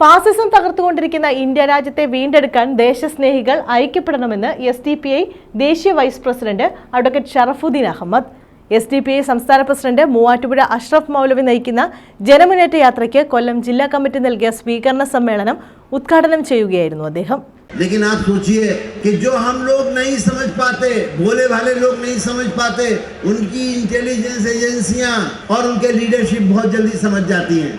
ഫാസിസം തകർത്തുകൊണ്ടിരിക്കുന്ന India രാജ്യത്തെ വീണ്ടെടുക്കാൻ ദേശസ്നേഹികൾ ഐക്യപ്പെടണമെന്ന് എസ് ഡി പി ഐ ദേശീയ vice president advocate Sharafuddin Ahammed S D P I സംസ്ഥാന പ്രസിഡന്റ് മൂവാറ്റുപുഴ അഷ്റഫ് മൗലവി നയിക്കുന്ന ജനമുന്നേറ്റ യാത്രയ്ക്ക് കൊല്ലം ജില്ലാ കമ്മിറ്റി നൽകിയ സ്വീകരണ സമ്മേളനം ഉദ്ഘാടനം ചെയ്യുകയായിരുന്നു അദ്ദേഹം लेकिन आप सोचिए कि जो हम लोग नहीं समझ पाते भोले भाले लोग नहीं समझ पाते उनकी इंटेलिजेंस एजेंसियां और उनके लीडरशिप बहुत जल्दी समझ जाती हैं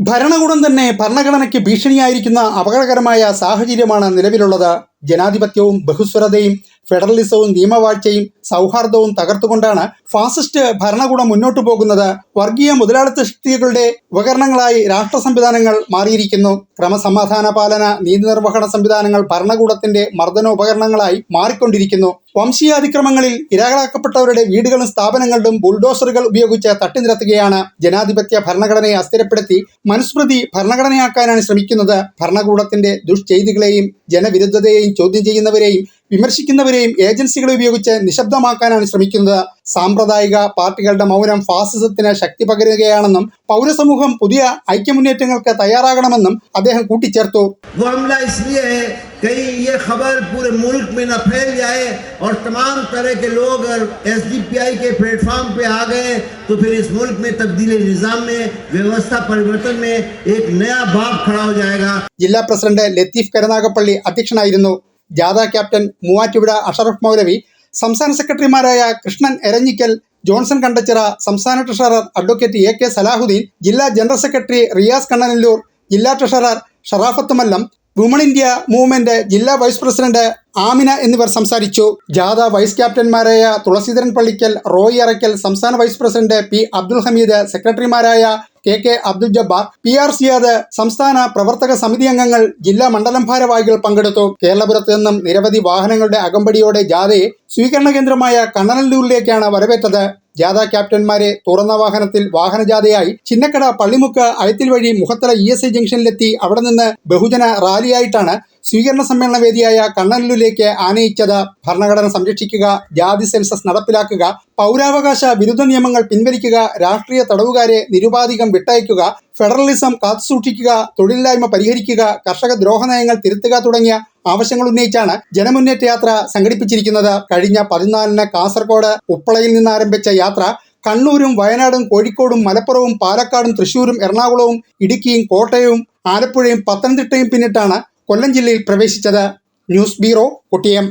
ഭരണകൂടം തന്നെ ഭരണഘടനയ്ക്ക് ഭീഷണിയായിരിക്കുന്ന അപകടകരമായ സാഹചര്യമാണ് നിലവിലുള്ളത്. ജനാധിപത്യവും ബഹുസ്വരതയും ഫെഡറലിസവും നിയമവാഴ്ചയും സൗഹാർദ്ദവും തകർത്തുകൊണ്ടാണ് ഫാസിസ്റ്റ് ഭരണകൂടം മുന്നോട്ടു പോകുന്നത്. വർഗീയ മുതലാളിത്ത ശക്തികളുടെ ഉപകരണങ്ങളായി രാഷ്ട്ര സംവിധാനങ്ങൾ മാറിയിരിക്കുന്നു. ക്രമസമാധാന പാലന നീതി നിർവഹണ സംവിധാനങ്ങൾ ഭരണകൂടത്തിന്റെ മർദ്ദനോപകരണങ്ങളായി മാറിക്കൊണ്ടിരിക്കുന്നു. വംശീയാതിക്രമങ്ങളിൽ ഇരകളാക്കപ്പെട്ടവരുടെ വീടുകളും സ്ഥാപനങ്ങളിലും ബുൾഡോസറുകൾ ഉപയോഗിച്ച് തട്ടിനിരത്തുകയാണ് ജനാധിപത്യ ഭരണഘടനയെ അസ്ഥിരപ്പെടുത്തി മനുസ്മൃതി ഭരണഘടനയാക്കാനാണ് ശ്രമിക്കുന്നത്. ഭരണകൂടത്തിന്റെ ദുഷ്ചെയ്തികളെയും ജനവിരുദ്ധതയെയും ചോദ്യം ചെയ്യുന്നവരെയും വിമർശിക്കുന്നവരെയും ഏജൻസികളെ ഉപയോഗിച്ച് നിശബ്ദമാക്കാനാണ് ശ്രമിക്കുന്നത്. സാമ്പ്രദായിക പാർട്ടികളുടെ മൗനം ഫാസിസത്തിന് ശക്തി പകരുകയാണെന്നും പൗരസമൂഹം പുതിയ ഐക്യമുന്നേറ്റങ്ങൾക്ക് തയ്യാറാകണമെന്നും അദ്ദേഹം കൂട്ടിച്ചേർത്തു. ജില്ലാ പ്രസിഡന്റ് ലത്തീഫ് കരുനാഗപ്പള്ളി അധ്യക്ഷനായിരുന്നു. ജാഥ ക്യാപ്റ്റൻ മൂവാറ്റുപുഴ അഷറഫ് മൗലവി സംസ്ഥാന സെക്രട്ടറിമാരായ കൃഷ്ണൻ എരഞ്ഞിക്കൽ ജോൺസൺ കണ്ടച്ചിറ സംസ്ഥാന treasurer advocate A K Salahuddin ജില്ലാ ജനറൽ സെക്രട്ടറി റിയാസ് കണ്ണനല്ലൂർ ജില്ലാ treasurer Sharafath Mallam woman India movement ജില്ലാ വൈസ് പ്രസിഡന്റ് ആമിന എന്നിവർ സംസാരിച്ചു. ജാഥ വൈസ് ക്യാപ്റ്റന്മാരായ തുളസീധരൻ പള്ളിക്കൽ റോയ് അറയ്ക്കൽ സംസ്ഥാന vice president P Abdul Hameed സെക്രട്ടറിമാരായ K K Abdul Jabbar P R Siyad സംസ്ഥാന പ്രവർത്തക സമിതി അംഗങ്ങൾ ജില്ലാ മണ്ഡലം ഭാരവാഹികൾ പങ്കെടുത്തു. കേരളപുരത്ത് നിന്നും നിരവധി വാഹനങ്ങളുടെ അകമ്പടിയോടെ ജാഥയെ സ്വീകരണ കേന്ദ്രമായ കണ്ണനല്ലൂരിലേക്കാണ് വരവേറ്റത്. ജാഥ ക്യാപ്റ്റന്മാരെ തുറന്ന വാഹനത്തിൽ വാഹനജാഥയായി ചിന്നക്കട പള്ളിമുക്ക് അയത്തിൽ വഴി മുഖത്തല ഇ എസ് ഐ ജംഗ്ഷനിലെത്തി അവിടെ നിന്ന് ബഹുജന റാലിയായിട്ടാണ് സ്വീകരണ സമ്മേളന വേദിയായ കണ്ണനല്ലൂരിലേക്ക് ആനയിച്ചത്. ഭരണഘടന സംരക്ഷിക്കുക ജാതി സെൻസസ് നടപ്പിലാക്കുക പൗരാവകാശ വിരുദ്ധ നിയമങ്ങൾ പിൻവലിക്കുക രാഷ്ട്രീയ തടവുകാരെ നിരുപാധികം വിട്ടയക്കുക ഫെഡറലിസം കാത്തുസൂക്ഷിക്കുക തൊഴിലില്ലായ്മ പരിഹരിക്കുക കർഷക ദ്രോഹനയങ്ങൾ തിരുത്തുക തുടങ്ങിയ ആവശ്യങ്ങൾ ഉന്നയിച്ചാണ് ജനമുന്നേറ്റ യാത്ര സംഘടിപ്പിച്ചിരിക്കുന്നത്. കഴിഞ്ഞ പതിനാലിന് കാസർഗോഡ് ഉപ്പളയിൽ നിന്ന് ആരംഭിച്ച യാത്ര കണ്ണൂരും വയനാടും കോഴിക്കോടും മലപ്പുറവും പാലക്കാടും തൃശൂരും എറണാകുളവും ഇടുക്കിയും കോട്ടയവും ആലപ്പുഴയും പത്തനംതിട്ടയും പിന്നിട്ടാണ് കൊല്ലം ജില്ലയിൽ പ്രവേശിച്ചത്. News bureau Kottiyam.